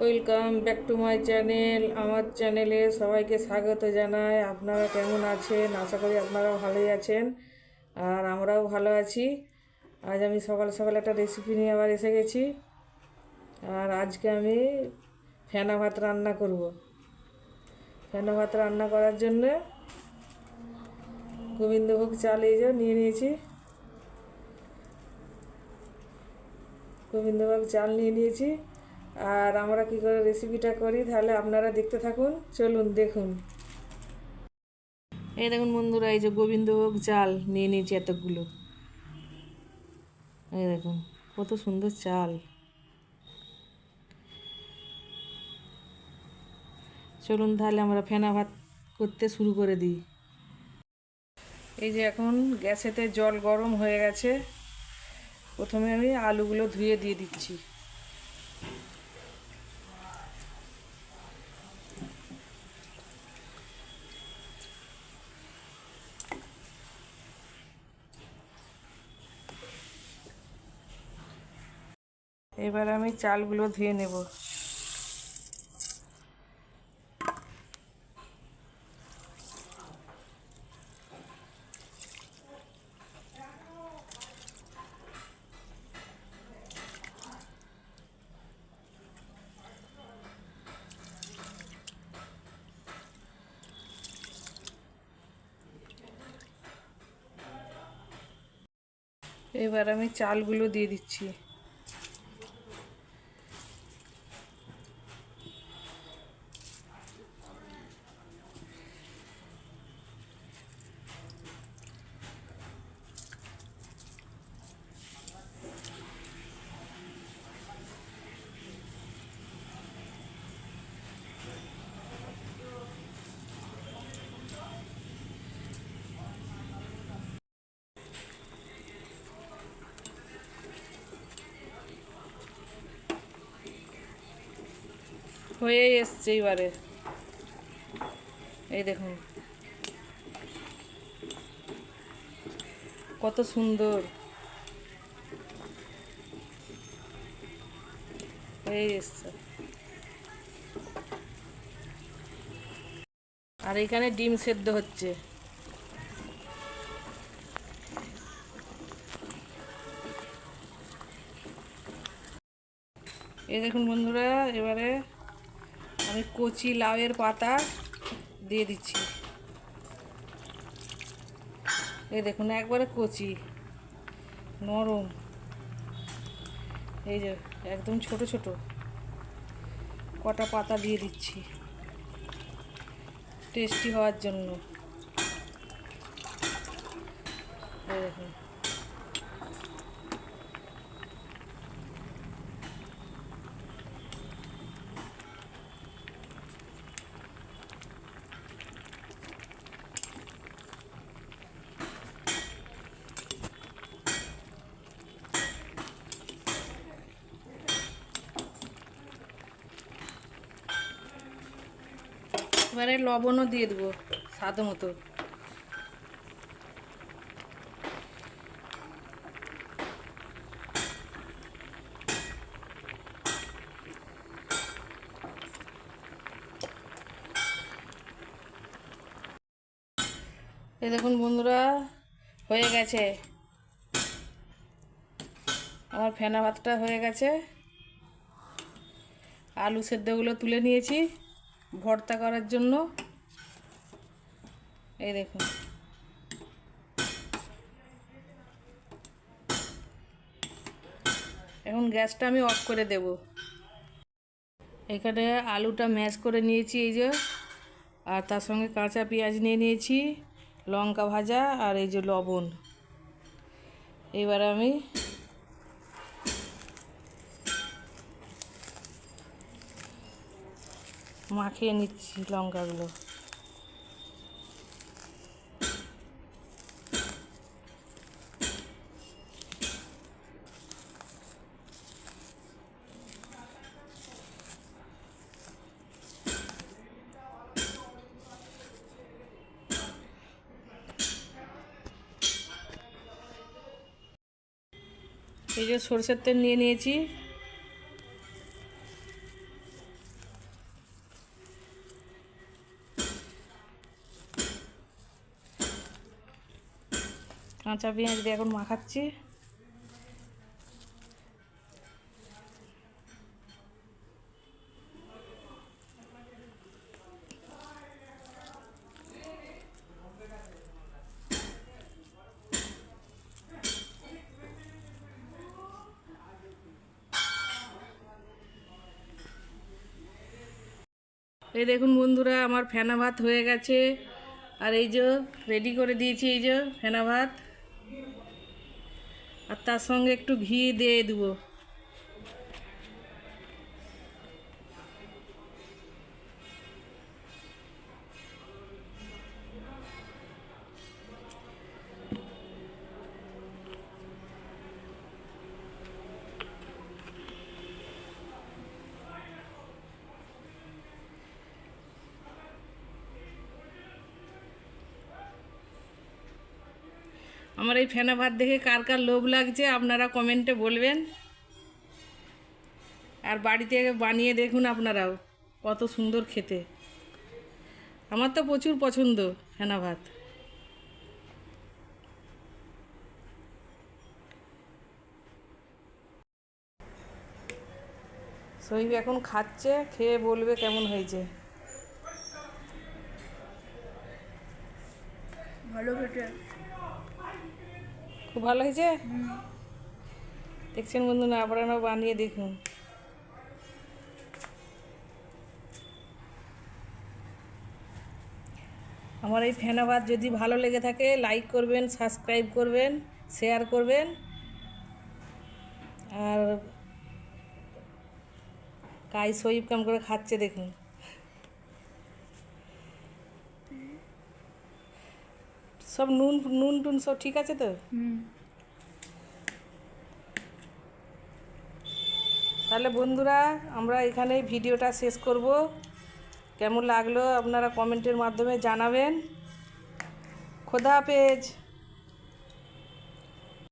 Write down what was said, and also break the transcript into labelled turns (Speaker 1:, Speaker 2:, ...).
Speaker 1: Welcome back to my channel আমার চ্যানেলে সবাইকে স্বাগত জানাই। আপনারা কেমন আছেন? আশা করি আপনারাও ভালোই আছেন আর আমরাও ভালো আছি। আজ আমি সকাল সকাল একটা রেসিপি নিয়ে আবার এসে গেছি। আর আজকে আমি ফেনা ভাত রান্না করব। ফেনা ভাত রান্না করার জন্য গোবিন্দভোগ চাল এই যে নিয়ে নিয়েছি। গোবিন্দভোগ চাল নিয়ে নিয়েছি। আর আমরা কি করে রেসিপিটা করি? তাহলে আপনারা দেখতে থাকুন। চলুন দেখুন। এই দেখুন বন্ধুরা এই যে গোবিন্দভোগ চাল নিয়ে নিয়েছি এতগুলো। এই দেখুন কত সুন্দর চাল। চলুন তাহলে আমরা ফেনা ভাত করতে শুরু করে দিই। এই যে এখন গ্যাসেতে জল গরম হয়ে গেছে। প্রথমে আমি আলুগুলো ধুয়ে দিয়ে দিচ্ছি। এবার আমি চালগুলো ধুয়ে নেব। এবার আমি চালগুলো দিয়ে দিচ্ছি। হয়েই এসছে এবারে। এই দেখুন। কত সুন্দর। হয়ে এসছে। আর এখানে ডিম সেদ্ধ হচ্ছে। এই দেখুন বন্ধুরা, এবারে আমি কচি লাউয়ের পাতা দিয়ে দিচ্ছি। এই দেখুন, একবারে কচি, নরম। এই যে, একদম ছোট ছোট। কটা পাতা দিয়ে দিচ্ছি। টেস্টি হওয়ার জন্য। দেখুন। এবারে লবণও দিয়ে দেবো, স্বাদ মতো। এই দেখুন বন্ধুরা, হয়ে গেছে। আমার ফেনা ভাতটা হয়ে গেছে। আলু সেদ্ধগুলো তুলে নিয়েছি। ভর্তা করার জন্য। এই দেখুন। এখন গ্যাসটা আমি অফ করে দেব। এখানে আলুটা ম্যাশ করে নিয়েছি, এই যে। আর তার সঙ্গে কাঁচা পেঁয়াজ নিয়ে নিয়েছি, লঙ্কা ভাজা আর এই যে লবণ। এবার আমি মাখিয়ে নিচ্ছি লঙ্কাগুলো। এই যে সরষের তেল নিয়ে নিয়েছি। কাঁচা পেঁয়াজ দিয়ে এখন মাখাচ্ছি। এই দেখুন বন্ধুরা, আমার ফেনা ভাত হয়ে গেছে। আর এই যে রেডি করে দিয়েছি, এই যে ফেনা ভাত। আর তার সঙ্গে একটু ঘি দিয়ে দেবো। আমার এই ফেনা ভাত দেখে কার কার লোভ লাগছে আপনারা কমেন্টে বলবেন। আর বাড়িতে বানিয়ে দেখুন আপনারাও, কত সুন্দর খেতে। আমার তো প্রচুর পছন্দ ফেনা ভাত। সৈব এখন খাচ্ছে, খেয়ে বলবে কেমন হয়েছে।
Speaker 2: ভালো খেতে।
Speaker 1: খুব ভালো হয়েছে? দেখছেন বন্ধু না আপনারাও বানিয়ে দেখুন। আমার এই ভাত যদি ভালো লেগে থাকে লাইক করবেন সাবস্ক্রাইব করবেন শেয়ার করবেন। আর কাই সইব কাম করে খাচ্ছে দেখুন। সব নুন নুন টুন সব ঠিক আছে তো? তাহলে বন্ধুরা আমরা এখানে ভিডিওটা শেষ করব। কেমন লাগল আপনারা কমেন্টের মাধ্যমে জানাবেন। খোদা হাফেজ।